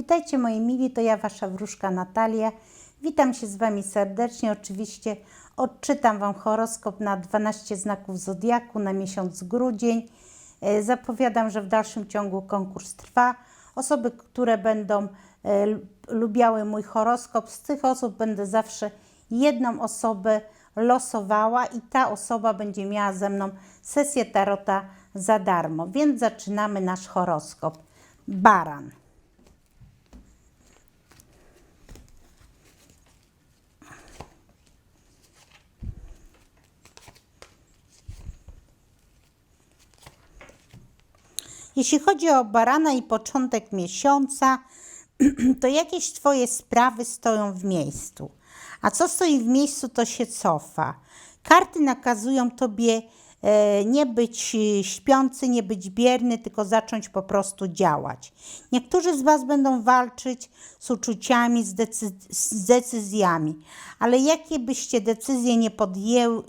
Witajcie moi mili, to ja Wasza wróżka Natalia. Witam się z Wami serdecznie. Oczywiście odczytam Wam horoskop na 12 znaków Zodiaku na miesiąc grudzień. E, Zapowiadam, że w dalszym ciągu konkurs trwa. Osoby, które będą e, lu- lubiały mój horoskop, z tych osób będę zawsze jedną osobę losowała i ta osoba będzie miała ze mną sesję tarota za darmo. Więc zaczynamy nasz horoskop. Baran. Jeśli chodzi o barana i początek miesiąca, to jakieś Twoje sprawy stoją w miejscu. A co stoi w miejscu, to się cofa. Karty nakazują Tobie e, nie być e, śpiący, nie być bierny, tylko zacząć po prostu działać. Niektórzy z Was będą walczyć z uczuciami, z, z decyzjami, ale jakie byście decyzje nie,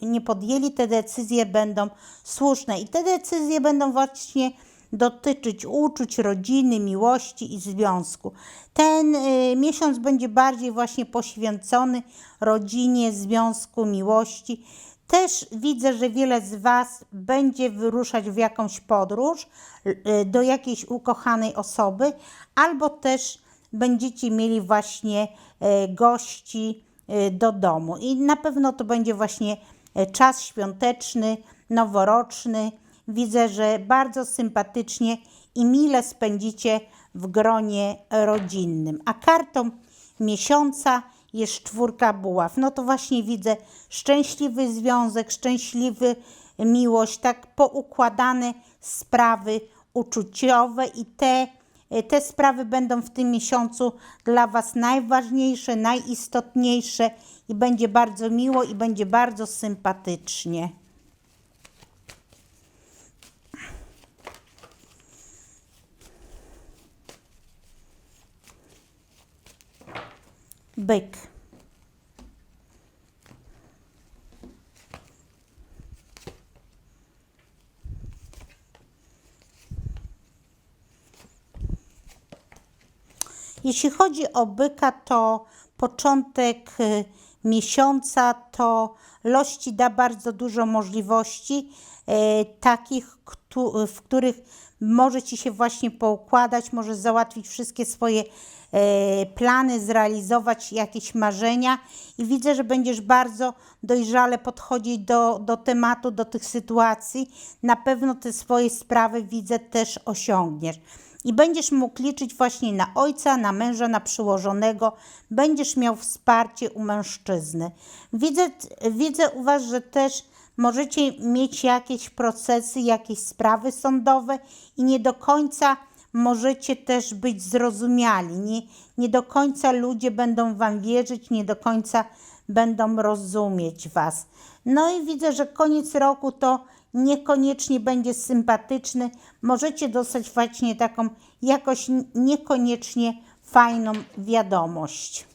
nie podjęli, te decyzje będą słuszne i te decyzje będą właśnie dotyczyć uczuć, rodziny, miłości i związku. Ten y, miesiąc będzie bardziej właśnie poświęcony rodzinie, związku, miłości. Też widzę, że wiele z Was będzie wyruszać w jakąś podróż y, do jakiejś ukochanej osoby, albo też będziecie mieli właśnie y, gości y, do domu. I na pewno to będzie właśnie y, czas świąteczny, noworoczny. Widzę, że bardzo sympatycznie i mile spędzicie w gronie rodzinnym. A kartą miesiąca jest czwórka buław. No to właśnie widzę szczęśliwy związek, szczęśliwy miłość, tak poukładane sprawy uczuciowe i te, te sprawy będą w tym miesiącu dla Was najważniejsze, najistotniejsze i będzie bardzo miło i będzie bardzo sympatycznie. Byk. Jeśli chodzi o byka, to początek y, miesiąca to los ci da bardzo dużo możliwości, e, takich, w których może ci się właśnie poukładać, możesz załatwić wszystkie swoje e, plany, zrealizować jakieś marzenia i widzę, że będziesz bardzo dojrzale podchodzić do, do tematu, do tych sytuacji. Na pewno te swoje sprawy widzę też osiągniesz. I będziesz mógł liczyć właśnie na ojca, na męża, na przyłożonego. Będziesz miał wsparcie u mężczyzny. Widzę, widzę u Was, że też możecie mieć jakieś procesy, jakieś sprawy sądowe i nie do końca możecie też być zrozumiali. Nie, nie do końca ludzie będą Wam wierzyć, nie do końca będą rozumieć Was. No i widzę, że koniec roku to niekoniecznie będzie sympatyczny. Możecie dostać właśnie taką jakoś niekoniecznie fajną wiadomość.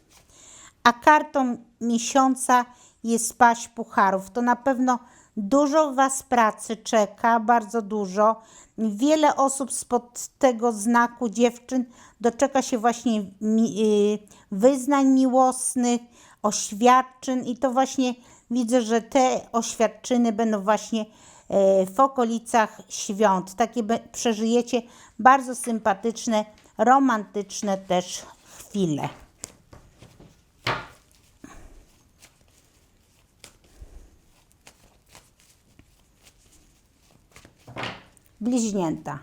A kartą miesiąca jest paść pucharów. To na pewno dużo Was pracy czeka, bardzo dużo. Wiele osób spod tego znaku dziewczyn doczeka się właśnie y, wyznań miłosnych, oświadczyn i to właśnie widzę, że te oświadczyny będą właśnie e, w okolicach świąt. Takie przeżyjecie bardzo sympatyczne, romantyczne też chwile. Bliźnięta.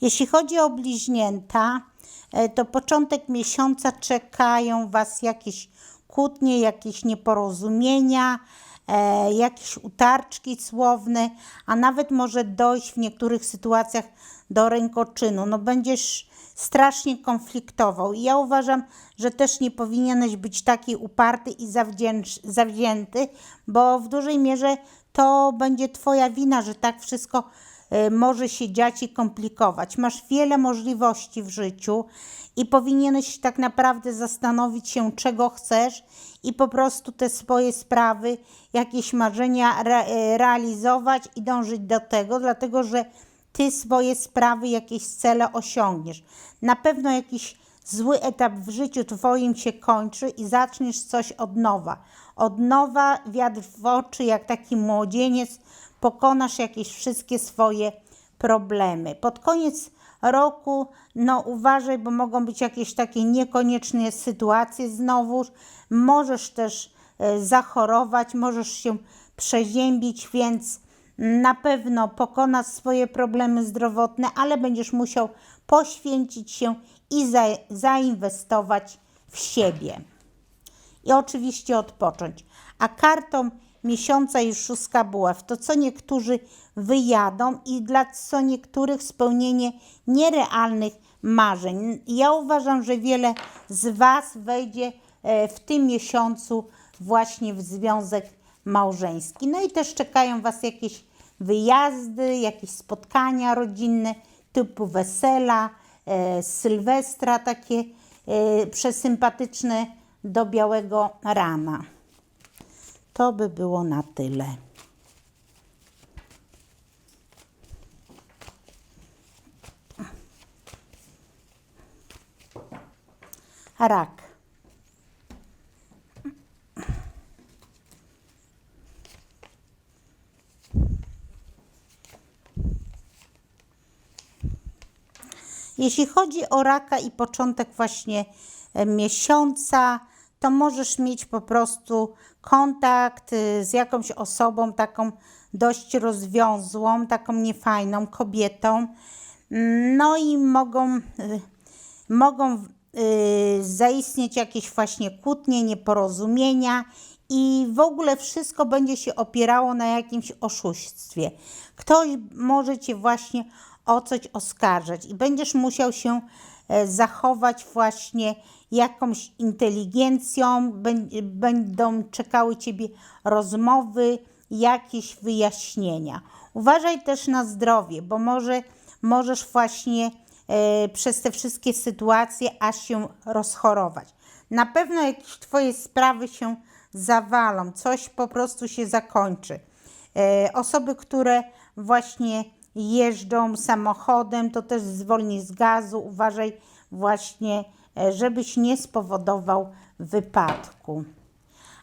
Jeśli chodzi o bliźnięta, e, to początek miesiąca czekają Was jakieś kłótnie, jakieś nieporozumienia, e, jakieś utarczki słowne, a nawet może dojść w niektórych sytuacjach do rękoczynu. No będziesz strasznie konfliktował. I ja uważam, że też nie powinieneś być taki uparty i zawdzięcz- zawzięty, bo w dużej mierze to będzie Twoja wina, że tak wszystko e, może się dziać i komplikować. Masz wiele możliwości w życiu i powinieneś tak naprawdę zastanowić się, czego chcesz i po prostu te swoje sprawy, jakieś marzenia re, e, realizować i dążyć do tego, dlatego że ty swoje sprawy, jakieś cele osiągniesz. Na pewno jakiś zły etap w życiu twoim się kończy i zaczniesz coś od nowa. Od nowa wiatr w oczy, jak taki młodzieniec, pokonasz jakieś wszystkie swoje problemy. Pod koniec roku, no uważaj, bo mogą być jakieś takie niekonieczne sytuacje znowuż. Możesz też e, zachorować, możesz się przeziębić, więc na pewno pokonasz swoje problemy zdrowotne, ale będziesz musiał poświęcić się i za, zainwestować w siebie. I oczywiście odpocząć. A kartą miesiąca już szóstka buław, to co niektórzy wyjadą i dla co niektórych spełnienie nierealnych marzeń. Ja uważam, że wiele z Was wejdzie e, w tym miesiącu właśnie w związek małżeński. No i też czekają Was jakieś wyjazdy, jakieś spotkania rodzinne typu wesela, e, sylwestra, takie e, przesympatyczne do białego rana. To by było na tyle. Rak. Jeśli chodzi o raka i początek właśnie e, miesiąca, to możesz mieć po prostu kontakt y, z jakąś osobą taką dość rozwiązłą, taką niefajną kobietą. No i mogą, y, mogą y, zaistnieć jakieś właśnie kłótnie, nieporozumienia i w ogóle wszystko będzie się opierało na jakimś oszustwie. Ktoś może cię właśnie o coś oskarżać i będziesz musiał się e, zachować właśnie jakąś inteligencją, będą czekały ciebie rozmowy, jakieś wyjaśnienia. Uważaj też na zdrowie, bo może możesz właśnie e, przez te wszystkie sytuacje aż się rozchorować. Na pewno jakieś twoje sprawy się zawalą, coś po prostu się zakończy. E, osoby, które właśnie jeżdżą samochodem, to też zwolnij z gazu, uważaj właśnie, e, żebyś nie spowodował wypadku.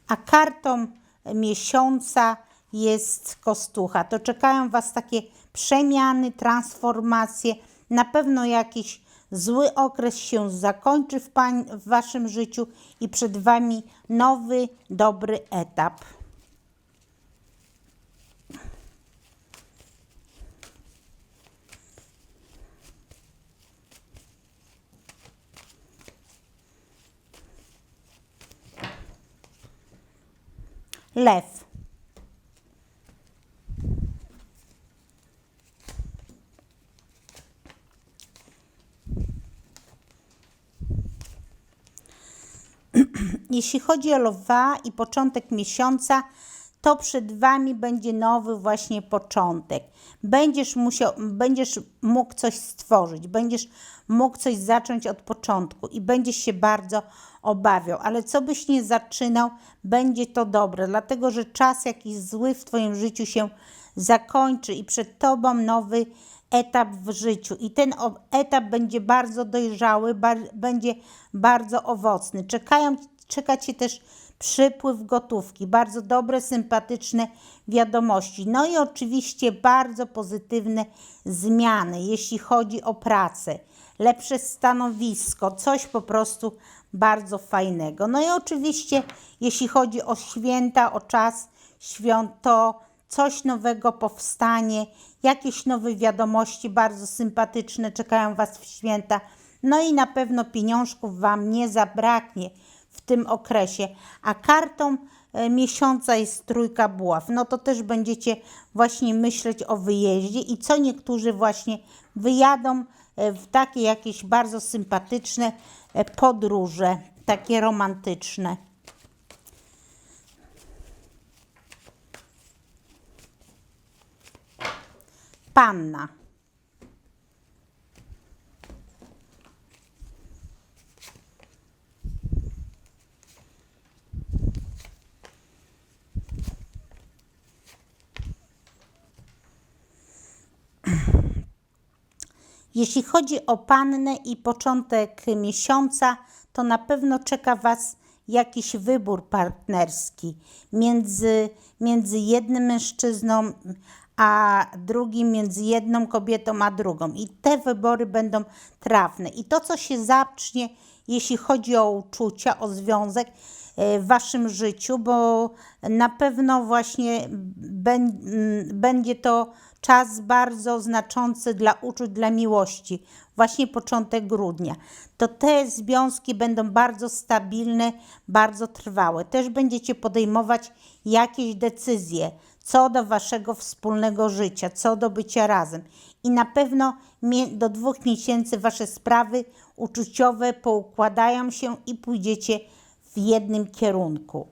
A kartą miesiąca jest kostucha. To czekają Was takie przemiany, transformacje. Na pewno jakiś zły okres się zakończy w, pań, w Waszym życiu i przed Wami nowy, dobry etap. Lew. Jeśli chodzi o lwa i początek miesiąca, to przed Wami będzie nowy właśnie początek. Będziesz, musiał, będziesz mógł coś stworzyć, będziesz mógł coś zacząć od początku i będziesz się bardzo obawiał, ale co byś nie zaczynał, będzie to dobre, dlatego że czas jakiś zły w Twoim życiu się zakończy i przed Tobą nowy etap w życiu i ten etap będzie bardzo dojrzały, bar będzie bardzo owocny. Czekają, czeka Cię też przypływ gotówki, bardzo dobre, sympatyczne wiadomości. No i oczywiście bardzo pozytywne zmiany, jeśli chodzi o pracę, lepsze stanowisko, coś po prostu bardzo fajnego. No i oczywiście, jeśli chodzi o święta, o czas świąt, to coś nowego powstanie, jakieś nowe wiadomości bardzo sympatyczne czekają Was w święta. No i na pewno pieniążków Wam nie zabraknie tym okresie. A kartą e, miesiąca jest trójka buław. No to też będziecie właśnie myśleć o wyjeździe i co niektórzy właśnie wyjadą e, w takie jakieś bardzo sympatyczne e, podróże, takie romantyczne. Panna. Jeśli chodzi o pannę i początek miesiąca, to na pewno czeka Was jakiś wybór partnerski między, między jednym mężczyzną a drugim, między jedną kobietą a drugą. I te wybory będą trafne. I to, co się zacznie, jeśli chodzi o uczucia, o związek, e, w waszym życiu, bo na pewno właśnie będzie to czas bardzo znaczący dla uczuć, dla miłości, właśnie początek grudnia. To te związki będą bardzo stabilne, bardzo trwałe. Też będziecie podejmować jakieś decyzje co do waszego wspólnego życia, co do bycia razem. I na pewno do dwóch miesięcy wasze sprawy uczuciowe poukładają się i pójdziecie w jednym kierunku.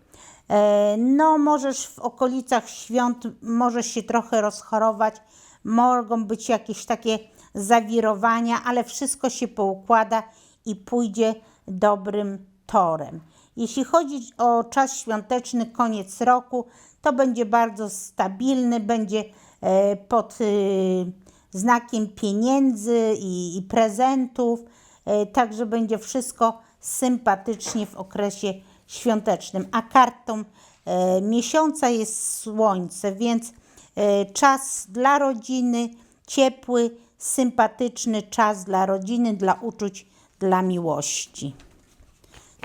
E, No, możesz w okolicach świąt, możesz się trochę rozchorować, mogą być jakieś takie zawirowania, ale wszystko się poukłada i pójdzie dobrym torem. Jeśli chodzi o czas świąteczny, koniec roku, to będzie bardzo stabilny, będzie e, pod y, znakiem pieniędzy i, prezentów, e, także będzie wszystko sympatycznie w okresie świątecznym. A kartą e, miesiąca jest słońce, więc e, czas dla rodziny, ciepły, sympatyczny czas dla rodziny, dla uczuć, dla miłości.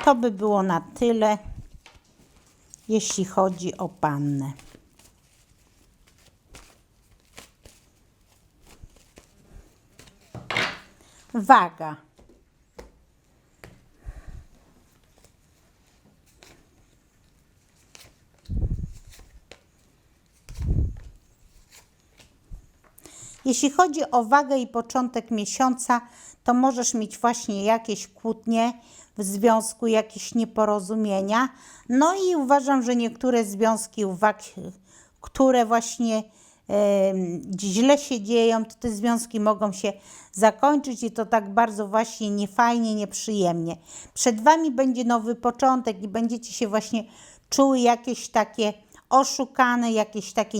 To by było na tyle, jeśli chodzi o pannę. Waga. Jeśli chodzi o wagę i początek miesiąca, to możesz mieć właśnie jakieś kłótnie w związku, jakieś nieporozumienia. No i uważam, że niektóre związki które właśnie źle się dzieją, to te związki mogą się zakończyć i to tak bardzo właśnie niefajnie, nieprzyjemnie. Przed Wami będzie nowy początek i będziecie się właśnie czuły jakieś takie oszukane, jakieś takie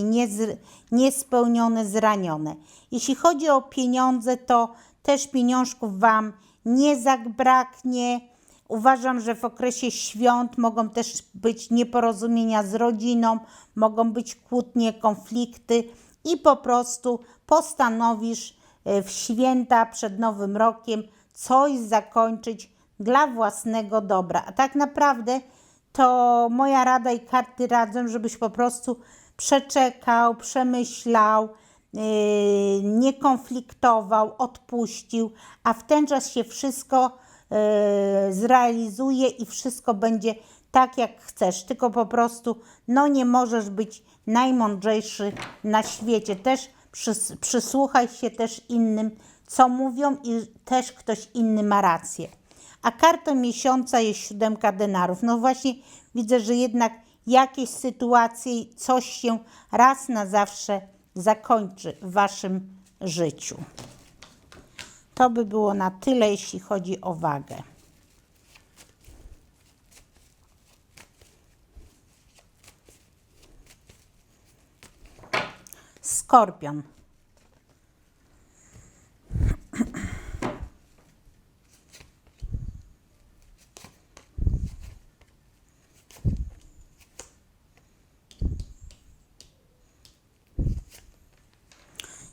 niespełnione, zranione. Jeśli chodzi o pieniądze, to też pieniążków Wam nie zabraknie. Uważam, że w okresie świąt mogą też być nieporozumienia z rodziną, mogą być kłótnie, konflikty i po prostu postanowisz e, w święta przed Nowym Rokiem coś zakończyć dla własnego dobra. A tak naprawdę to moja rada i karty radzą, żebyś po prostu przeczekał, przemyślał, yy, nie konfliktował, odpuścił, a w ten czas się wszystko yy, zrealizuje i wszystko będzie tak, jak chcesz. Tylko po prostu, no nie możesz być najmądrzejszy na świecie. Też przys- przysłuchaj się też innym, co mówią i też ktoś inny ma rację. A kartą miesiąca jest siódemka denarów. No właśnie widzę, że jednak jakieś sytuacje, coś się raz na zawsze zakończy w waszym życiu. To by było na tyle, jeśli chodzi o wagę. Skorpion.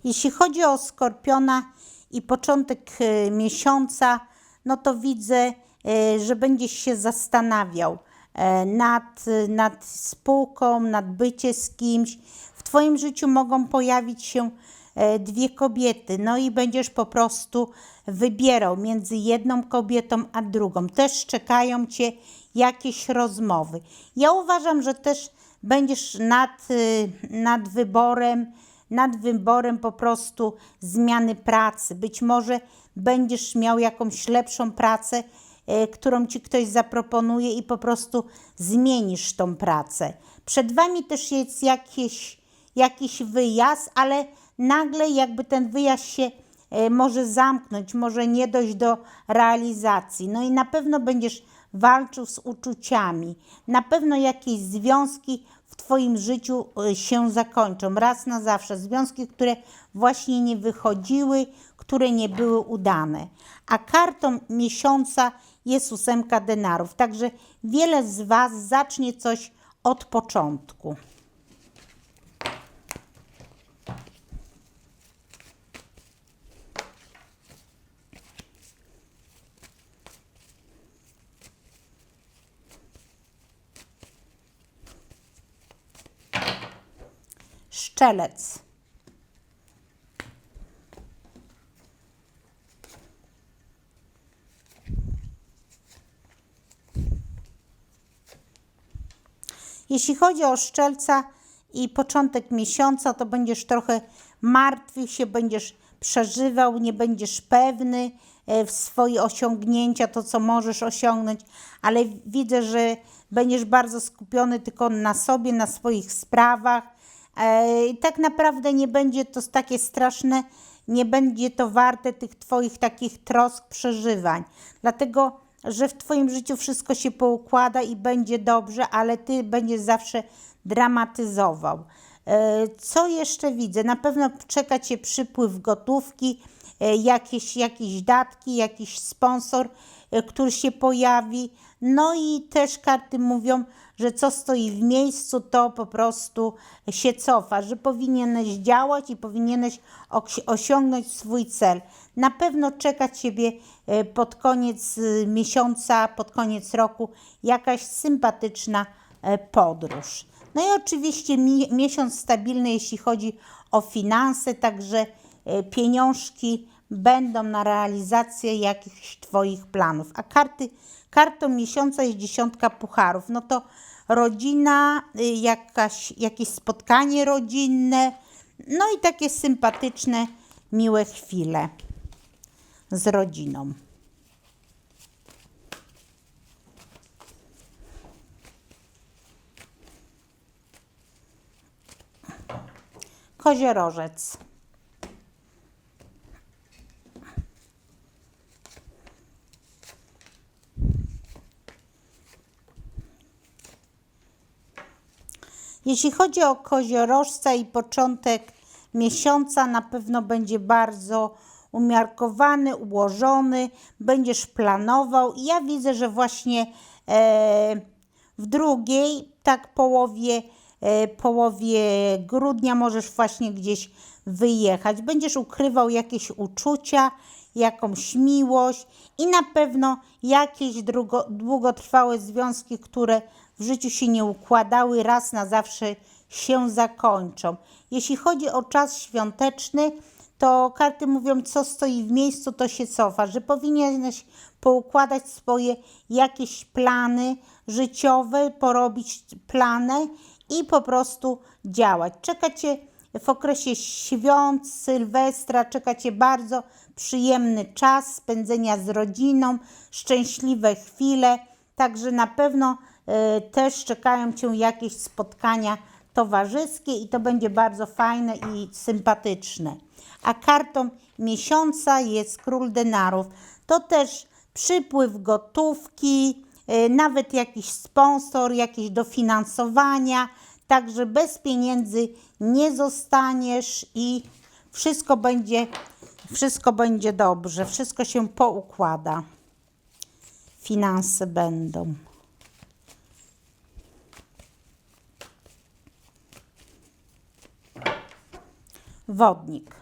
Jeśli chodzi o skorpiona i początek e, miesiąca, no to widzę, e, że będziesz się zastanawiał e, nad, nad spółką, nad bycie z kimś. W Twoim życiu mogą pojawić się dwie kobiety, no i będziesz po prostu wybierał między jedną kobietą a drugą. Też czekają Cię jakieś rozmowy. Ja uważam, że też będziesz nad, nad wyborem, nad wyborem po prostu zmiany pracy. Być może będziesz miał jakąś lepszą pracę, e, którą ci ktoś zaproponuje i po prostu zmienisz tą pracę. Przed wami też jest jakieś, jakiś wyjazd, ale nagle jakby ten wyjazd się e, może zamknąć, może nie dojść do realizacji. No i na pewno będziesz walczył z uczuciami. Na pewno jakieś związki Twoim życiu e, się zakończą raz na zawsze. Związki, które właśnie nie wychodziły, które nie były udane. A kartą miesiąca jest ósemka denarów. Także wiele z Was zacznie coś od początku. Szczelec. Jeśli chodzi o szczelca i początek miesiąca, to będziesz trochę martwił się, będziesz przeżywał, nie będziesz pewny e, w swoje osiągnięcia, to co możesz osiągnąć, ale widzę, że będziesz bardzo skupiony tylko na sobie, na swoich sprawach. E, I tak naprawdę nie będzie to takie straszne, nie będzie to warte tych Twoich takich trosk, przeżywań. Dlatego że w Twoim życiu wszystko się poukłada i będzie dobrze, ale Ty będziesz zawsze dramatyzował. E, Co jeszcze widzę? Na pewno czeka Cię przypływ gotówki, e, jakieś, jakieś datki, jakiś sponsor, który się pojawi. No i też karty mówią, że co stoi w miejscu, to po prostu się cofa, że powinieneś działać i powinieneś osi- osiągnąć swój cel. Na pewno czeka Ciebie e, pod koniec e, miesiąca, pod koniec roku jakaś sympatyczna e, podróż. No i oczywiście mi, miesiąc stabilny, jeśli chodzi o finanse, także pieniążki będą na realizację jakichś Twoich planów. A karty, kartą miesiąca jest dziesiątka pucharów. No to rodzina, y, jakaś, jakieś spotkanie rodzinne, no i takie sympatyczne, miłe chwile z rodziną. Koziorożec. Jeśli chodzi o koziorożca i początek miesiąca, na pewno będzie bardzo umiarkowany, ułożony, będziesz planował. I ja widzę, że właśnie e, w drugiej, tak połowie, e, połowie grudnia możesz właśnie gdzieś wyjechać. Będziesz ukrywał jakieś uczucia, jakąś miłość i na pewno jakieś długotrwałe związki, które w życiu się nie układały, raz na zawsze się zakończą. Jeśli chodzi o czas świąteczny, to karty mówią, co stoi w miejscu, to się cofa, że powinieneś poukładać swoje jakieś plany życiowe, porobić plany i po prostu działać. Czeka Cię w okresie świąt, Sylwestra, czeka Cię bardzo przyjemny czas spędzenia z rodziną, szczęśliwe chwile, także na pewno też czekają Cię jakieś spotkania towarzyskie i to będzie bardzo fajne i sympatyczne. A kartą miesiąca jest król denarów. To też przypływ gotówki, e, nawet jakiś sponsor, jakieś dofinansowania. Także bez pieniędzy nie zostaniesz i wszystko będzie, wszystko będzie dobrze, wszystko się poukłada. Finanse będą. Wodnik.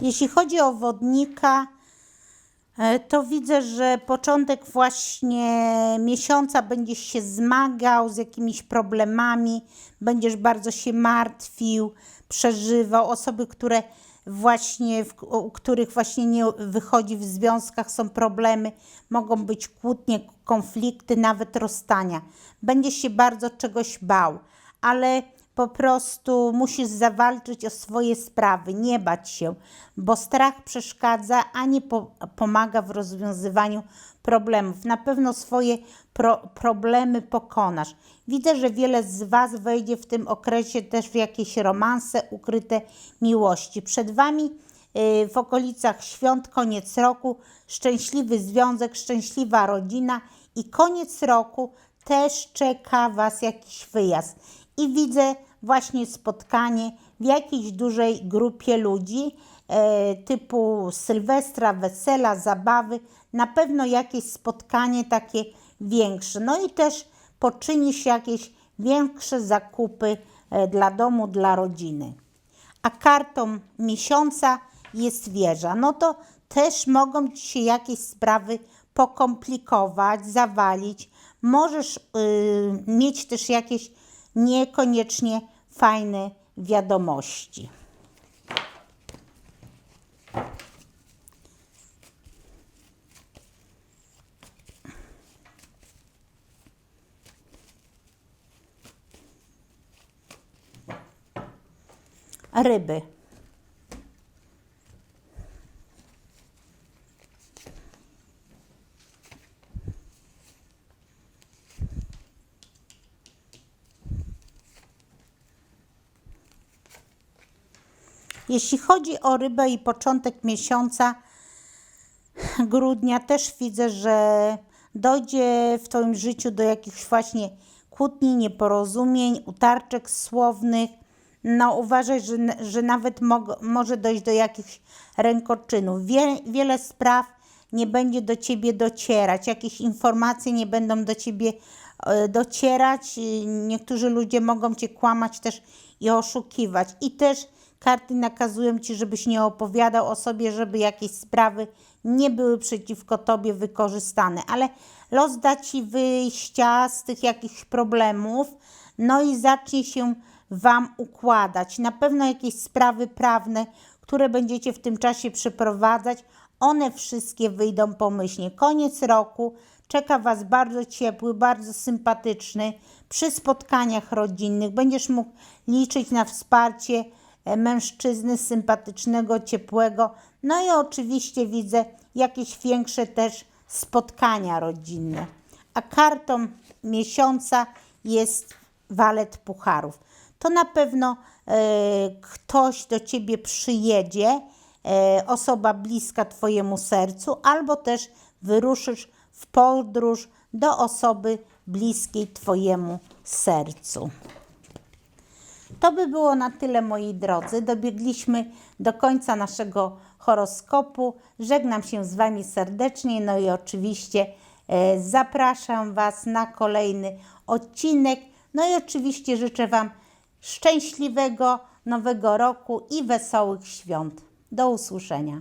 Jeśli chodzi o wodnika, e, to widzę, że początek właśnie miesiąca będziesz się zmagał z jakimiś problemami, będziesz bardzo się martwił, przeżywał. Osoby, które właśnie, w, u których właśnie nie wychodzi w związkach, są problemy, mogą być kłótnie, konflikty, nawet rozstania. Będziesz się bardzo czegoś bał, ale po prostu musisz zawalczyć o swoje sprawy, nie bać się, bo strach przeszkadza, a nie po, pomaga w rozwiązywaniu problemów. Na pewno swoje pro, problemy pokonasz. Widzę, że wiele z Was wejdzie w tym okresie też w jakieś romanse, ukryte miłości. Przed Wami y, w okolicach świąt, koniec roku, szczęśliwy związek, szczęśliwa rodzina i koniec roku też czeka Was jakiś wyjazd. I widzę właśnie spotkanie w jakiejś dużej grupie ludzi, e, typu Sylwestra, wesela, zabawy, na pewno jakieś spotkanie takie większe. No i też poczynisz jakieś większe zakupy e, dla domu, dla rodziny. A kartą miesiąca jest wieża. No to też mogą ci się jakieś sprawy pokomplikować, zawalić. Możesz y, mieć też jakieś niekoniecznie fajne wiadomości. Ryby. Jeśli chodzi o rybę i początek miesiąca grudnia, też widzę, że dojdzie w Twoim życiu do jakichś właśnie kłótni, nieporozumień, utarczek słownych. No uważaj, że, że nawet może dojść do jakichś rękoczynów. Wie, wiele spraw nie będzie do Ciebie docierać, jakieś informacje nie będą do Ciebie e, docierać. Niektórzy ludzie mogą Cię kłamać też i oszukiwać. I też karty nakazują Ci, żebyś nie opowiadał o sobie, żeby jakieś sprawy nie były przeciwko Tobie wykorzystane. Ale los da Ci wyjścia z tych jakichś problemów, no i zacznie się Wam układać. Na pewno jakieś sprawy prawne, które będziecie w tym czasie przeprowadzać, one wszystkie wyjdą pomyślnie. Koniec roku czeka Was bardzo ciepły, bardzo sympatyczny. Przy spotkaniach rodzinnych będziesz mógł liczyć na wsparcie e, mężczyzny sympatycznego, ciepłego. No i oczywiście widzę jakieś większe też spotkania rodzinne. A kartą miesiąca jest walet pucharów. To na pewno e, ktoś do ciebie przyjedzie, e, osoba bliska Twojemu sercu, albo też wyruszysz w podróż do osoby bliskiej Twojemu sercu. To by było na tyle, moi drodzy. Dobiegliśmy do końca naszego horoskopu. Żegnam się z Wami serdecznie, no i oczywiście e, zapraszam Was na kolejny odcinek. No i oczywiście życzę Wam szczęśliwego nowego roku i wesołych świąt. Do usłyszenia.